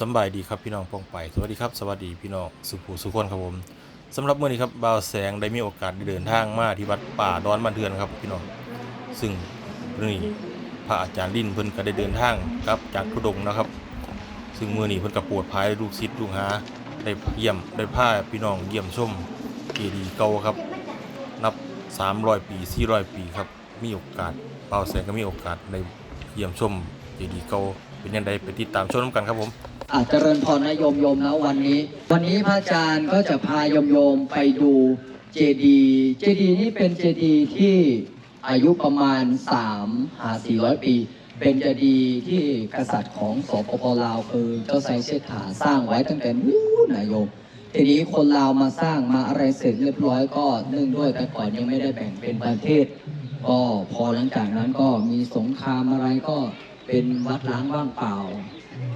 สบายดีครับพี่น้องปองไป สวัสดีครับ สวัสดีพี่น้องสุภูสุขคนครับผมสำหรับเมื้อนี้ครับบ่าวแสงได้มีโอกาสได้เดินทางมาที่วัดป่าดอนบ้านเทือนครับพี่น้องซึ่งนี่พระอาจารย์ลินเพิ่นก็ได้เดินทางกลับจากทุดงนะครับ ซึ่งเมื้อนี้เพิ่นก็ปรดภายลูกศิษย์ลูกหาได้เยี่ยมได้พาพี่น้องเยี่ยมชมเจดีย์เก่าครับ นับ 300 ปี 400 ปีครับมีโอกาสเป่าวแสงก็มีโอกาสในเยี่ยมชมเจดีย์เก่า เป็นยังไงไปติดตามชมกันครับผมอาจเจริญพรนะโยมโยมนะวันนี้ วันนี้พระอาจารย์ก็จะพาโยมโยมไปดูเจดีย์เจดีย์นี้เป็นเจดีย์ที่อายุประมาณ3หา400 ปี เป็นเจดีย์ที่กษัตริย์ของสปปลาวคือเจ้าไซเชษฐาสร้างไว้ตั้งแต่นู้นนะโยมทีนี้คนลาวมาสร้างมาอะไรเสร็จเรียบร้อยก็เนื่องด้วยแต่ก่อนยังไม่ได้แบ่งเป็นประเทศ ก็พอหลังจากนั้นก็มีสงครามอะไรก็ เป็นวัดล้างว่างเปล่า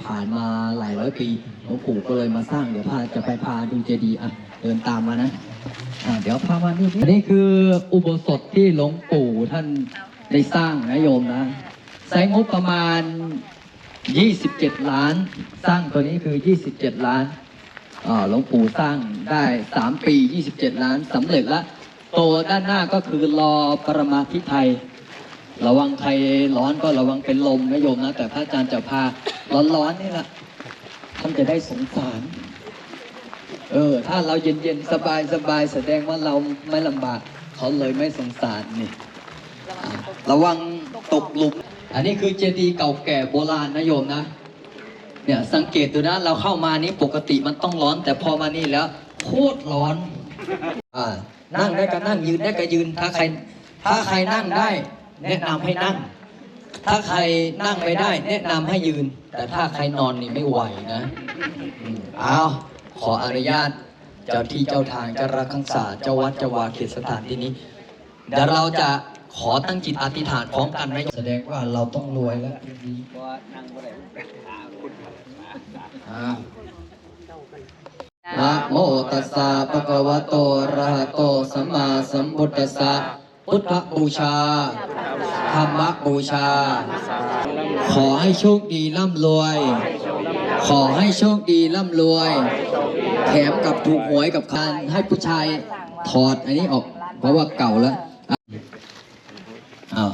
ผ่านมาหลายร้อยปีหลวงปู่ก็เลยมาสร้างเดี๋ยวพาจะไปพาดูเจดีย์อะเดินตามมานะอะเดี๋ยวพามานี่อันนี้คืออุโบสถที่หลวงปู่ท่านได้สร้างนะโยมนะใช้งบประมาณ 27 ล้าน สร้างตัวนี้คือ 27 ล้านอ่าหลวงปู่สร้างได้ 3 ปี 27 ล้านสำเร็จแล้วตัวด้านหน้าก็คือรอประมาธิไทย ระวังใครร้อนก็ระวังเป็นลมนะโยมนะ แต่พระอาจารย์จะพาร้อนๆนี่แหละท่านจะได้สงสาร เออ ถ้าเราเย็นๆ สบายๆ แสดงว่าเราไม่ลำบาก เขาเลยไม่สงสารนี่ ระวังตกหลุม อันนี้คือเจดีย์เก่าแก่โบราณนะโยมนะ เนี่ยสังเกตดูนะ เราเข้ามานี้ปกติมันต้องร้อน แต่พอมานี่แล้วโคตรร้อน อ่า นั่งได้ก็นั่งยืนได้ก็ยืน ถ้าใคร ถ้าใครนั่งได้ แนะนำให้นั่ง ถ้าใครนั่งไม่ได้ แนะนำให้ยืน แต่ถ้าใครนอนนี่ไม่ไหวนะอืมเอาขออนุญาต เจ้าที่เจ้าทางเจ้ารักขังษาเจ้าวัดเจ้าวาเขตสถานที่นี้ เดี๋ยวเราจะขอตั้งจิตอธิษฐานพร้อมกันนะแสดงว่าเราต้องรวยแล้วทีนี้อ้าว นะโมตัสสะภะคะวะโตอะระหะโตสัมมาสัมพุทธัสสะพุทธบูชา ธรรมบูชา ขอให้โชคดีร่ำรวย ขอให้โชคดีร่ำรวย แถมกับถูกหวยกับการให้ผู้ชายถอดอันนี้ออก เพราะว่าเก่าแล้วอ้าว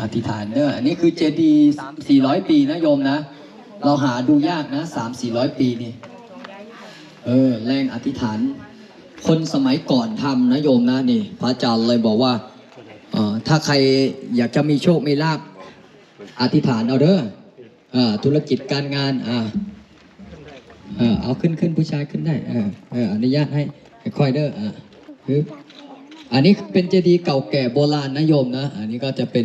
อธิษฐานเนอะอันนี้คือเจดีย์สามสี่ร้อยปีนะโยมนะ เราหาดูยากนะสามสี่ร้อยปีนี่ เออ แรงอธิษฐาน คนสมัยก่อนทำนะโยมนะนี่ พระอาจารย์เลยบอกว่า ถ้าใครอยากจะมีโชค มีลาบอธิษฐานเอาเด้ออธุรกิจการงานอ่าเอาขึ้นขึ้นผู้ชายขึ้นได้เออเอออนุญาตให้ค่อยเด้ออ่าคืออันนี้เป็นเจดีย์เก่าแก่โบราณนะโยมนะ อันนี้ก็จะเป็น